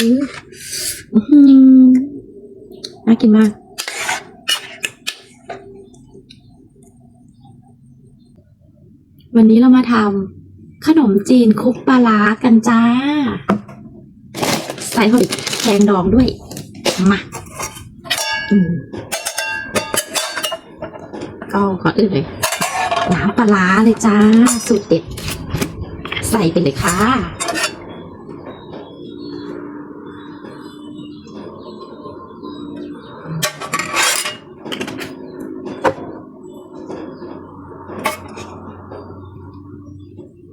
อื้อหือน่ากินมาก วันนี้เรามาทำขนมจีนคุกปลาร้ากันจ้า ใส่หอยแครงดองด้วย มาก็ก่ออื่นเลยน้ำปลาร้าเลยจ้า สูตรเด็ด ใส่ไปเลยค่ะ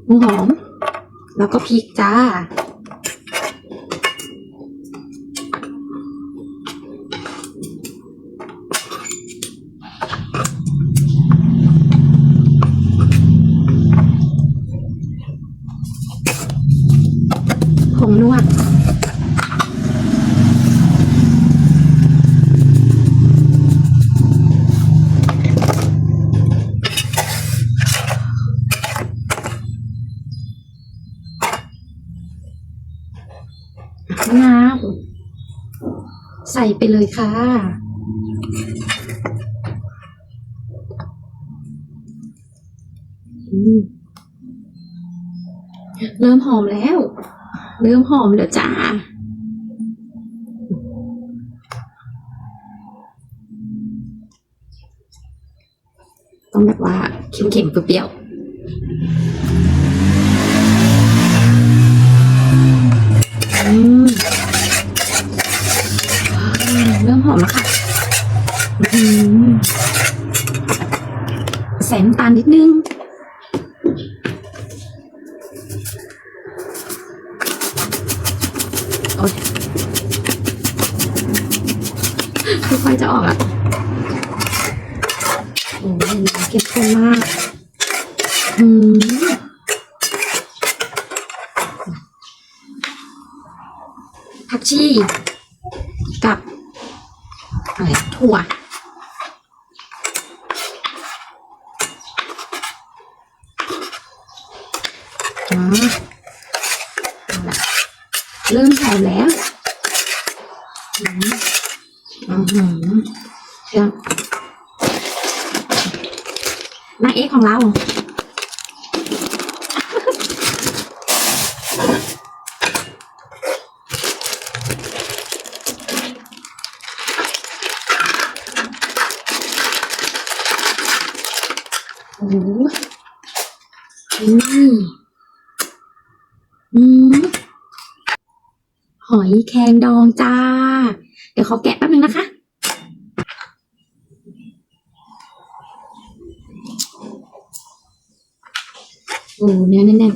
หอม แล้วก็พริกจ้า นาวใส่ไปเลยค่ะ เริ่มหอมแล้ว เริ่มหอมแล้วจ้าต้องแบบว่าเค็มๆเปรี้ยวๆอืม เริ่มหอมแล้วค่ะอื้อหือใส่น้ำตาลนิดนึง โอ๊ยค่อยๆจะออกอะ โอ้ยเก็บข้นมาก อืมผักชี ถั่วอ๋อเอาล่ะเริ่มหอมแล้วอืมอือหือเชื่อมนางเอกของเรา โอ้โหอืมอืมหอยแครงดองจ้า เดี๋ยวขอแกะแป๊บนึงนะคะ โอ้เนื้อแน่นๆ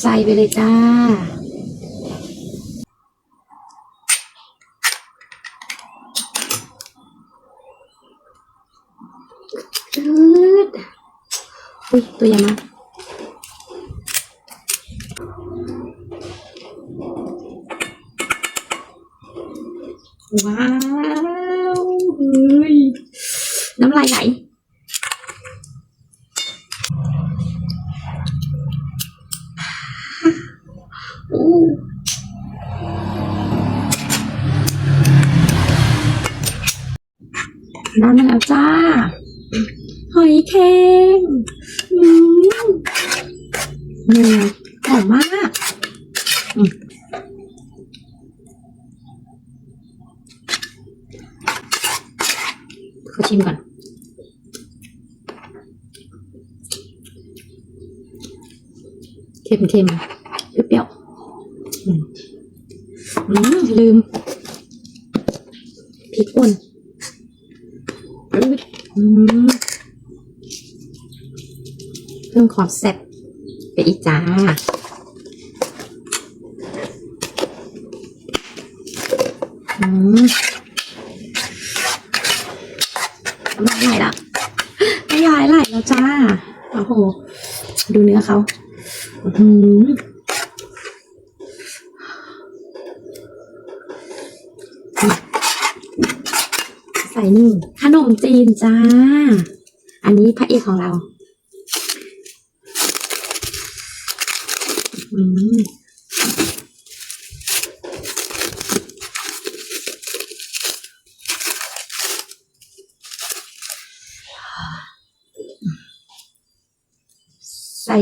ใส่ไปเลยจ้า จืด อุ้ยตัวใหญ่มากว้าว หอยแครงอืมเนื้อหอมมากอืมขอชิมก่อนเค็มเค็มเปรี้ยวอืมอืมลืมพริกป่นอืม อืมเพิ่มความแซ่บไปอีกจ้าอืมไม่ไหลละไม่ไหลไหลแล้วจ้า โอ้โห ดูเนื้อเขาอื้อหือใส่นี่ขนมจีนจ้า อันนี้พระเอกของเรา ใส่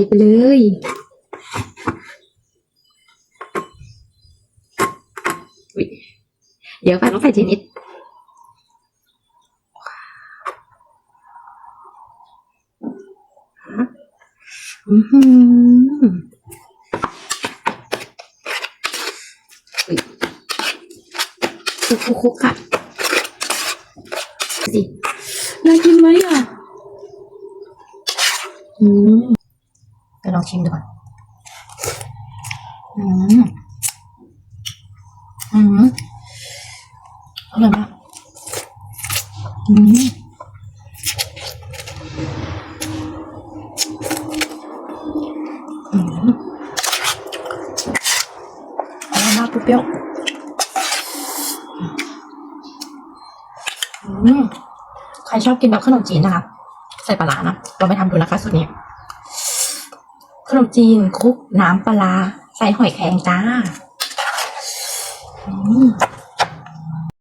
ไปเลยเดี๋ยวไปัต้องใส่ทีนิดอือหื คุกคุกคุกค่ะสิน่ากินไหมอะ อืมไปลองชิมดูก่อน อืม อืมอร่อยมากอืมอืมอร่อยมากเปรี้ยว อืมใครชอบกินแบบขนมจีนนะคะ ใส่ปลาร้านะลองไปทำดูนะคะสูตรนี้ ขนมจีนคลุกน้ำปลาร้าใส่หอยแครงจ้า อืม